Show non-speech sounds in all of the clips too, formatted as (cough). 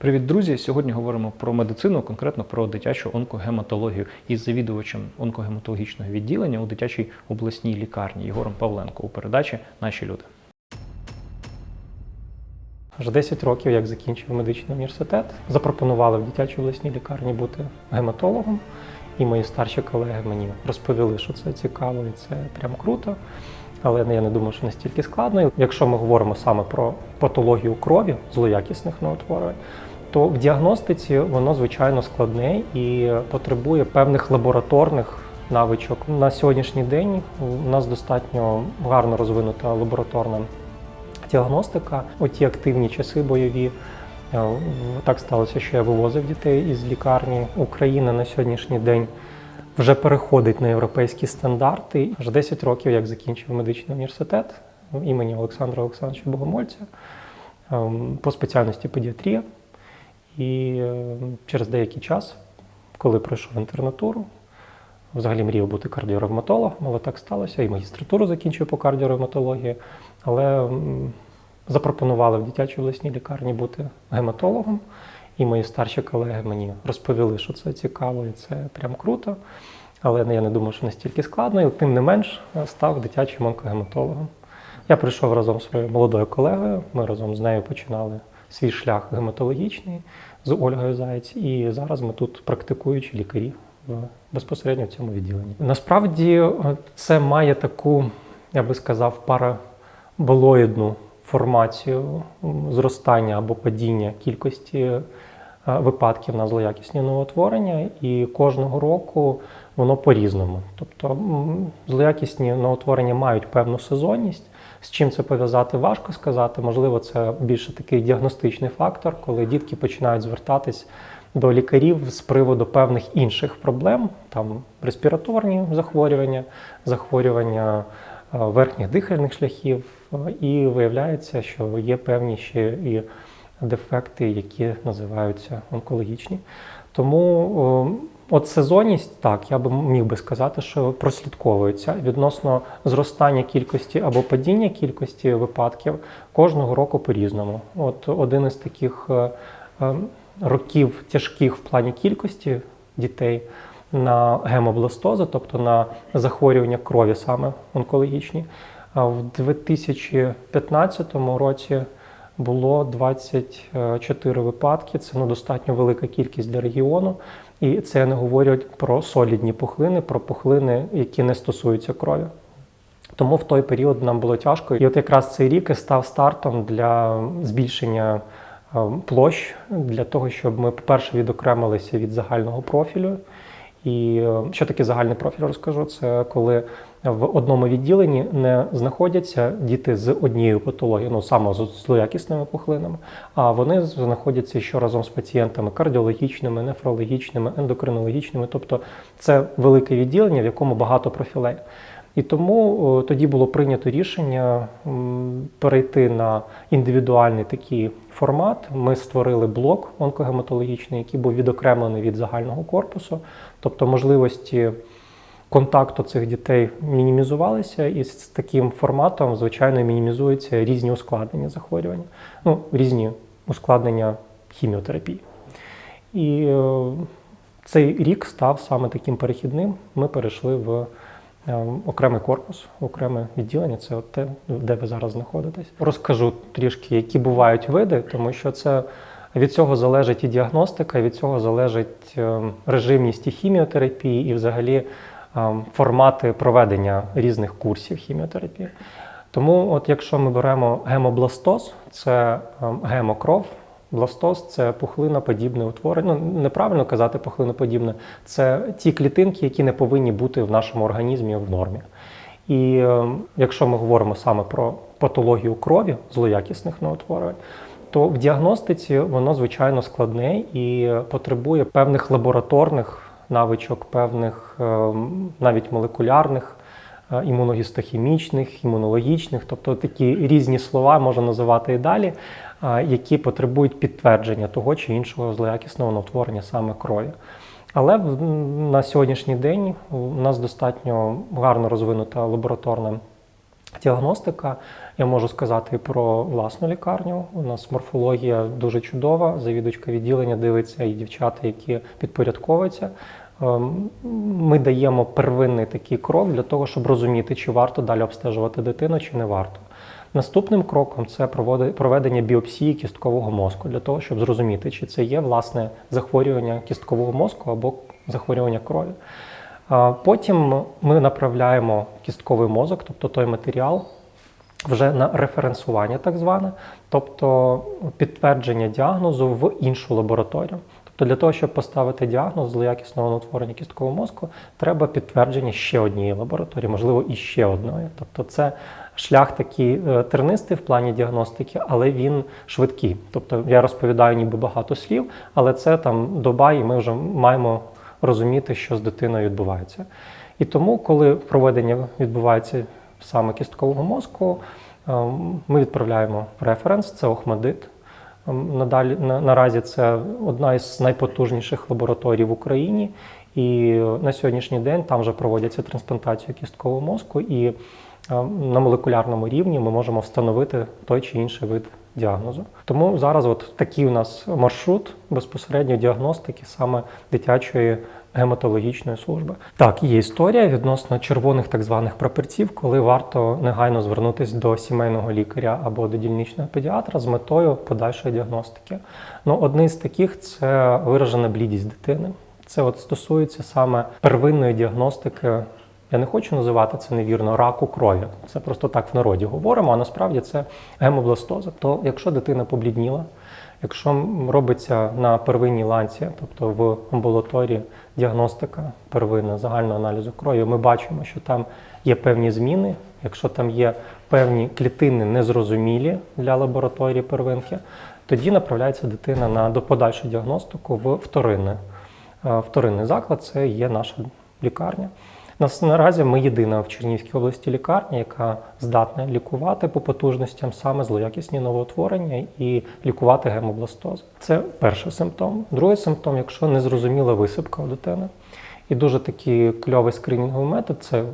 Привіт, друзі! Сьогодні говоримо про медицину, конкретно про дитячу онкогематологію із завідувачем онкогематологічного відділення у дитячій обласній лікарні Єгором Павленко у передачі Наші люди. Вже 10 років, як закінчив медичний університет, запропонували в дитячій обласній лікарні бути гематологом. І мої старші колеги мені розповіли, що це цікаво і це прям круто. Але я не думаю, що настільки складно. Якщо ми говоримо саме про патологію крові злоякісних новотворень, то в діагностиці воно звичайно складне і потребує певних лабораторних навичок. На сьогоднішній день у нас достатньо гарно розвинута лабораторна діагностика. Оті активні часи бойові. е, Так сталося, що я вивозив дітей із лікарні. Україна на сьогоднішній день вже переходить на європейські стандарти. Вже 10 років, як закінчив медичний університет імені Олександра Олександровича Богомольця ем, по спеціальності педіатрія. І е, через деякий час, коли пройшов інтернатуру, взагалі мріяв бути кардіоревматологом, але так сталося. І магістратуру закінчив по кардіоревматології. Але запропонували в дитячій обласній лікарні бути гематологом. І мої старші колеги мені розповіли, що це цікаво і це прям круто. Але я не думав, що настільки складно, і тим не менш став дитячим онкогематологом. Я прийшов разом з своєю молодою колегою. Ми разом з нею починали свій шлях гематологічний з Ольгою Заєць. І зараз ми тут практикуючі лікарі в- безпосередньо в цьому відділенні. Насправді е, це має таку, я би сказав, параболоїдну формацію зростання або падіння кількості випадків на злоякісні новотворення, і кожного року воно по-різному. Тобто злоякісні новотворення мають певну сезонність. З чим це пов'язати, важко сказати. Можливо, це більше такий діагностичний фактор, коли дітки починають звертатись до лікарів з приводу певних інших проблем, там респіраторні захворювання, захворювання е, верхніх дихальних шляхів, е, і виявляється, що є певні ще і дефекти, які називаються онкологічні. Тому от сезонність, так, я би міг би сказати, що прослідковується відносно зростання кількості або падіння кількості випадків кожного року по-різному. От один із таких е, е, років тяжких в плані кількості дітей на гемобластозу, тобто на захворювання крові саме онкологічні. В 2015 році було 24 випадки. Це ну, достатньо велика кількість для регіону. І це не говорю про солідні пухлини, про пухлини, які не стосуються крові. Тому в той період нам було тяжко. І от якраз цей рік і став стартом для збільшення е, площ, для того, щоб ми, по-перше, відокремилися від загального профілю. І е, що таке загальний профіль, розкажу. Це коли в одному відділенні не знаходяться діти з однією патологією, ну саме з злоякісними пухлинами, а вони знаходяться ще разом з пацієнтами кардіологічними, нефрологічними, ендокринологічними. Тобто це велике відділення, в якому багато профілей. І тому тоді було прийнято рішення перейти на індивідуальний такий формат. Ми створили блок онкогематологічний, який був відокремлений від загального корпусу, тобто можливості контакту цих дітей мінімізувалися, і з таким форматом, звичайно, мінімізуються різні ускладнення захворювання, ну, різні ускладнення хіміотерапії. І е, цей рік став саме таким перехідним. Ми перейшли в окремий корпус, окреме відділення. Це от те, де ви зараз знаходитесь. Розкажу трішки, які бувають види, тому що це від цього залежить і діагностика, і від цього залежить е, режимність і хіміотерапії, і взагалі е, формати проведення різних курсів хіміотерапії. Тому, от якщо ми беремо гемобластоз, це гемокров. Бластоз це пухлиноподібне утворення. Ну, неправильно казати пухлиноподібне. Це ті клітинки, які не повинні бути в нашому організмі в нормі. І е, якщо ми говоримо саме про патологію крові злоякісних новотворень, то в діагностиці воно звичайно складне і потребує певних лабораторних навичок, певних е, навіть молекулярних е, імуногістохімічних, імунологічних, тобто такі різні слова можна називати і далі, які потребують підтвердження того чи іншого злоякісного новотворення саме крові. Але на сьогоднішній день у нас достатньо гарно розвинута лабораторна Діагностика, я можу сказати про власну лікарню. У нас морфологія дуже чудова. Завідувачка відділення дивиться і дівчата, які підпорядковуються. Ем, Ми даємо первинний такий крок для того, щоб розуміти, чи варто далі обстежувати дитину, чи не варто. Наступним кроком це проведення біопсії кісткового мозку для того, щоб зрозуміти, чи це є власне захворювання кісткового мозку або захворювання крові. Потім ми направляємо кістковий мозок, тобто той матеріал, вже на референсування, так зване, тобто підтвердження діагнозу в іншу лабораторію. Тобто для того, щоб поставити діагноз злоякісного утворення кісткового мозку, треба підтвердження ще однієї лабораторії, можливо, і ще одної. Тобто це шлях такий е, тернистий в плані діагностики, але він швидкий. Тобто я розповідаю ніби багато слів, але це там доба, і ми вже маємо розуміти, що з дитиною відбувається. І тому, коли проведення відбувається саме кісткового мозку, ем, ми відправляємо референс, це Охмадит. Ем, Надалі, наразі це одна із найпотужніших лабораторій в Україні. І на сьогоднішній день там вже проводяться трансплантацію кісткового мозку, і е, на молекулярному рівні ми можемо встановити той чи інший вид діагнозу. Тому зараз от такий у нас маршрут безпосередньо діагностики саме дитячої гематологічної служби. Так, є історія відносно червоних так званих прапорців, коли варто негайно звернутися до сімейного лікаря або до дільничного педіатра з метою подальшої діагностики. Ну, одне з таких це виражена блідість дитини. Це от стосується саме первинної діагностики. Я не хочу називати це невірно раку крові. Це просто так в народі говоримо, а насправді це гемобластоза. То якщо дитина поблідніла, якщо робиться на первинній ланці, тобто в амбулаторії діагностика первинна загального аналізу крові, ми бачимо, що там є певні зміни. Якщо там є певні клітини незрозумілі для лабораторії первинки, тоді направляється дитина на до подальшу діагностику в вторинне. Е, Вторинний заклад це є наша лікарня. Нас наразі ми єдина в Чернігівській області лікарня, яка здатна лікувати по потужностям саме злоякісні новоутворення і лікувати гемобластоз. Це перший симптом. Другий симптом, якщо незрозуміла висипка у дитини. І дуже такий кльовий скринінговий метод це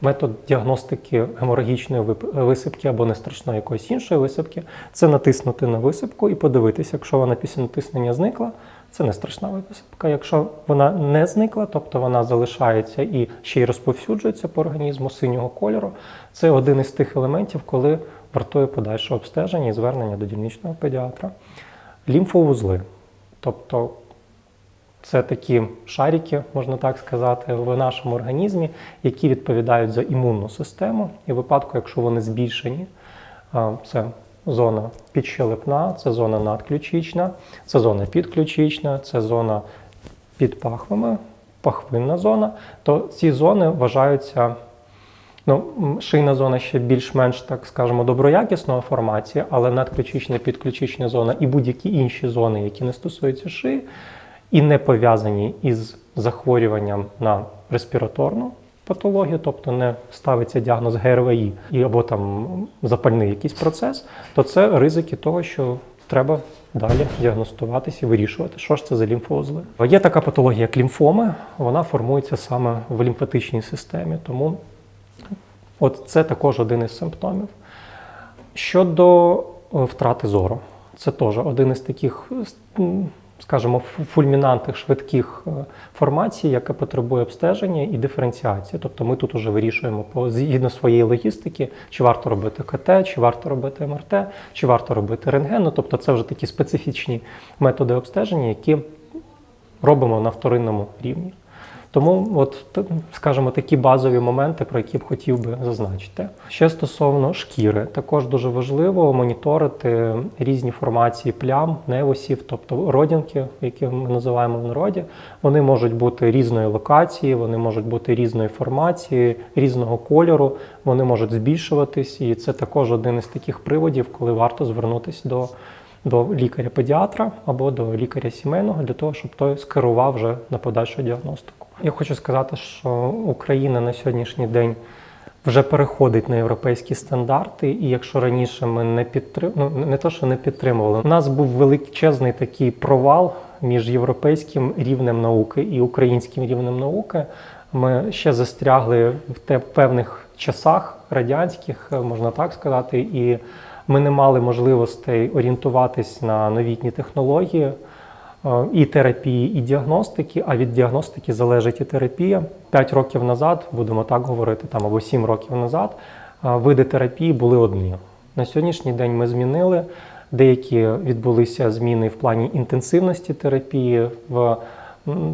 метод діагностики геморагічної висипки або нестрашної якоїсь іншої висипки. Це натиснути на висипку і подивитися, якщо вона після натиснення зникла, це не страшна висипка. Якщо вона не зникла, тобто вона залишається і ще й розповсюджується по організму синього кольору, це один із тих елементів, коли вартує подальше обстеження і звернення до дільничного педіатра. Лімфовузли, тобто це такі шарики, можна так сказати, в нашому організмі, які відповідають за імунну систему. І в випадку, якщо вони збільшені, це зона підщелепна, це зона надключична, це зона підключична, це зона під пахвами, пахвинна зона, то ці зони вважаються. Ну, шийна зона ще більш-менш, так скажемо, доброякісного формації, але надключична, підключична зона і будь-які інші зони, які не стосуються шиї, і не пов'язані із захворюванням на респіраторну патологію, тобто не ставиться діагноз ГРВІ або там запальний якийсь процес, то це ризики того, що треба далі діагностуватися і вирішувати, що ж це за лімфоузли. Є така патологія, як лімфоми, вона формується саме в лімфатичній системі, тому от це також один із симптомів. Щодо е, втрати зору, це теж один із таких, скажімо, фу- фульмінантних швидких е, формацій, яка потребує обстеження і диференціації. Тобто ми тут уже вирішуємо по згідно своєї логістики, чи варто робити КТ, чи варто робити МРТ, чи варто робити рентген. Ну, Тобто це вже такі специфічні методи обстеження, які робимо на вторинному рівні. Тому, от, скажімо, такі базові моменти, про які б хотів би зазначити. Ще стосовно шкіри, також дуже важливо моніторити різні формації плям, невосів, тобто родинки, які ми називаємо в народі. Вони можуть бути різної локації, вони можуть бути різної формації, різного кольору, вони можуть збільшуватись, і це також один із таких приводів, коли варто звернутися до до лікаря-педіатра або до лікаря сімейного для того, щоб той скерував вже на подальшу діагностику. Я хочу сказати, що Україна на сьогоднішній день вже переходить на європейські стандарти, і якщо раніше ми не підтрим... ну, не то, що не підтримували, у нас був величезний такий провал між європейським рівнем науки і українським рівнем науки. Ми ще застрягли в те певних часах радянських, можна так сказати, і ми не мали можливостей орієнтуватись на новітні технології і терапії, і діагностики. А від діагностики залежить і терапія. П'ять років назад, будемо так говорити, там або сім років назад, е, види терапії були одні. На сьогоднішній день ми змінили. Деякі відбулися зміни в плані інтенсивності терапії, в,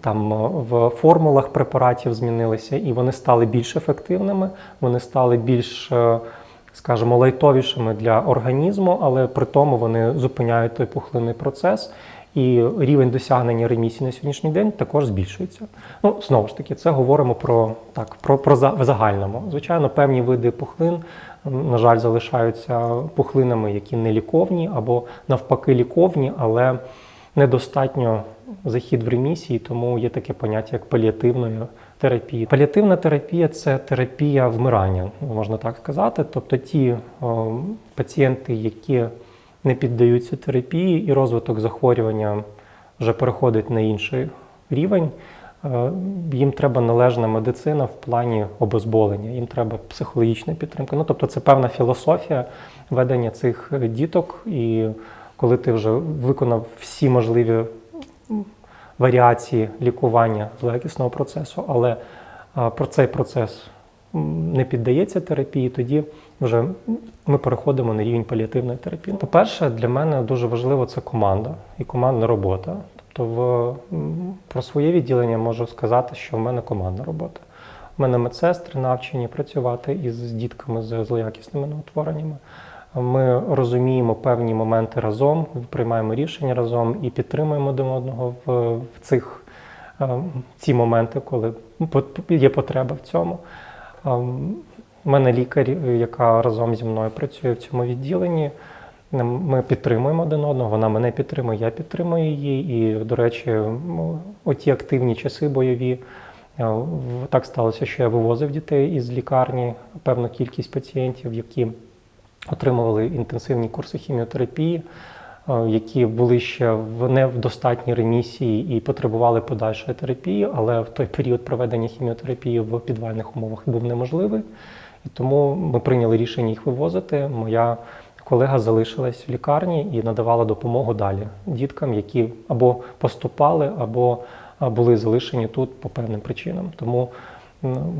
там, е, в формулах препаратів змінилися, і вони стали більш ефективними, вони стали більш, е, скажімо, лайтовішими для організму, але при тому вони зупиняють той пухлинний процес. І рівень досягнення ремісії на сьогоднішній день також збільшується. Ну, знову ж таки, це говоримо про так, про, про за- в загальному. Звичайно, певні види пухлин, на жаль, залишаються пухлинами, які не ліковні, або навпаки ліковні, але недостатньо захід в ремісії, тому є таке поняття як паліативної терапії. Паліативна терапія це терапія вмирання, можна так сказати. Тобто ті о, пацієнти, які не піддаються терапії, і розвиток захворювання вже переходить на інший рівень. е, Їм треба належна медицина в плані обезболення, їм треба психологічна підтримка. Ну, тобто це певна філософія ведення цих е, діток. І коли ти вже виконав всі можливі варіації лікування злоякісного процесу, але про цей процес не піддається терапії, тоді вже ми переходимо на рівень паліативної терапії. По-перше, для мене дуже важливо це команда і командна робота. Тобто, в, про своє відділення можу сказати, що в мене командна робота. У мене медсестри навчені працювати із дітками з злоякісними новотвореннями. Ми розуміємо певні моменти разом, приймаємо рішення разом і підтримуємо один одного в, в цих е, ці моменти, коли є потреба в цьому. У мене лікар, яка разом зі мною працює в цьому відділенні. Ми підтримуємо один одного, вона мене підтримує, я підтримую її. І, до речі, оті активні часи бойові. е, Так сталося, що я вивозив дітей із лікарні певну кількість пацієнтів, які отримували інтенсивні курси хіміотерапії, е, які були ще в не в достатній ремісії і потребували подальшої терапії, але в той період проведення хіміотерапії в підвальних умовах був неможливий. І тому ми прийняли рішення їх вивозити. Моя колега залишилась в лікарні і надавала допомогу далі діткам, які або поступали, або були залишені тут по певним причинам. Тому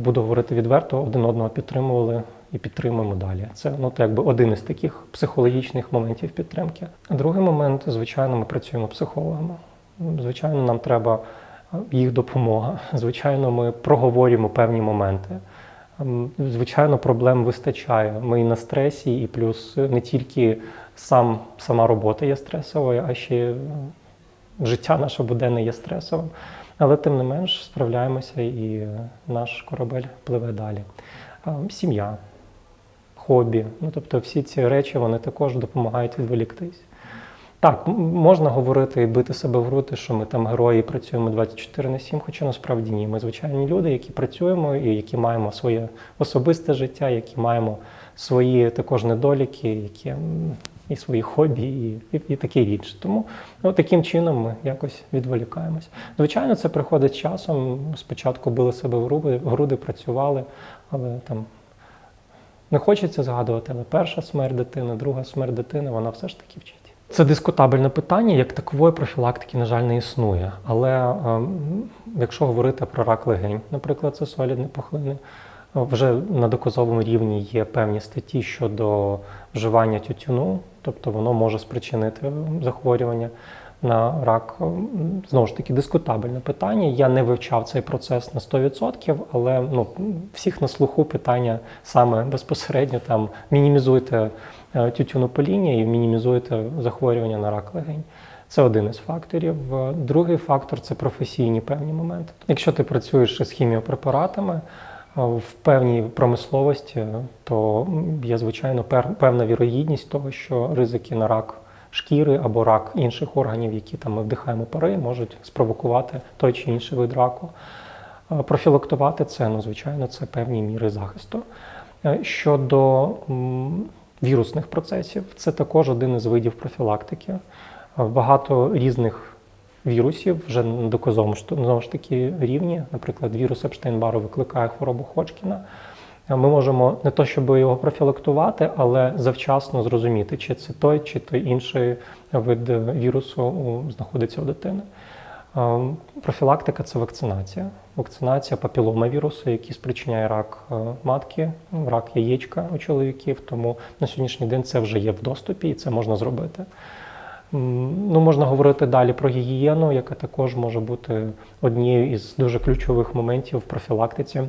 буду говорити відверто, один одного підтримували і підтримуємо далі. Це ну, то якби один із таких психологічних моментів підтримки. Другий момент, звичайно, ми працюємо психологами. Звичайно, нам треба їх допомога. (laughs) Звичайно, ми проговорюємо певні моменти. Ем, Звичайно, проблем вистачає. Ми і на стресі, і плюс не тільки сам, сама робота є стресовою, а ще е, життя наше буденне є стресовим. Але тим не менш справляємося і е, наш корабель пливе далі. Ем, Сім'я, хобі. Ну, тобто всі ці речі вони також допомагають відволіктись. Так, можна говорити і бити себе в груди, що ми там герої працюємо 24 на 7, хоча насправді ні. Ми звичайні люди, які працюємо і які маємо своє особисте життя, які маємо свої також недоліки, які і свої хобі, і, і, і таке інше. Тому ну, таким чином ми якось відволікаємося. Звичайно, це приходить з часом. Спочатку били себе в груди, груди працювали, але там не хочеться згадувати, але перша смерть дитини, друга смерть дитини, вона все ж таки вчить. Це дискутабельне питання, як такової профілактики, на жаль, не існує. Але ем, якщо говорити про рак легень, наприклад, це солідні пухлини, вже на доказовому рівні є певні статті щодо вживання тютюну, тобто воно може спричинити захворювання на рак. Знову ж таки, дискутабельне питання. Я не вивчав цей процес на 100%, але ну, всіх на слуху питання саме безпосередньо там мінімізуйте е, тютюнопаління і мінімізуєте захворювання на рак легень. Це один із факторів. Е, Другий фактор це професійні певні моменти. Якщо ти працюєш із хіміопрепаратами е, в певній промисловості, то є звичайно пер- певна вірогідність того, що ризики на рак шкіри або рак інших органів, які там ми вдихаємо пари, можуть спровокувати той чи інший вид раку. Е, Профілактувати це, ну, звичайно, це певні міри захисту. Е, Щодо вірусних процесів, це також один із видів профілактики. Е, Багато різних вірусів вже на доказовому знову ж таки рівні. Наприклад, вірус Епштейн-Бару викликає хворобу Ходжкіна. Ми можемо не то, щоб його профілактувати, але завчасно зрозуміти, чи це той, чи той інший вид вірусу знаходиться у дитини. Профілактика це вакцинація. Вакцинація папіломавірусу, який спричиняє рак е, матки, рак яєчка у чоловіків. Тому на сьогоднішній день це вже є в доступі і це можна зробити. Ну, можна говорити далі про гігієну, яка також може бути однією із дуже ключових моментів в профілактиці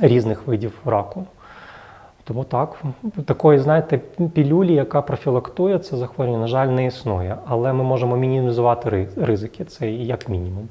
різних видів раку. Тому так, такої, знаєте, пілюлі, яка профілактує це захворювання, на жаль, не існує. Але ми можемо мінімізувати ризики, це як мінімум.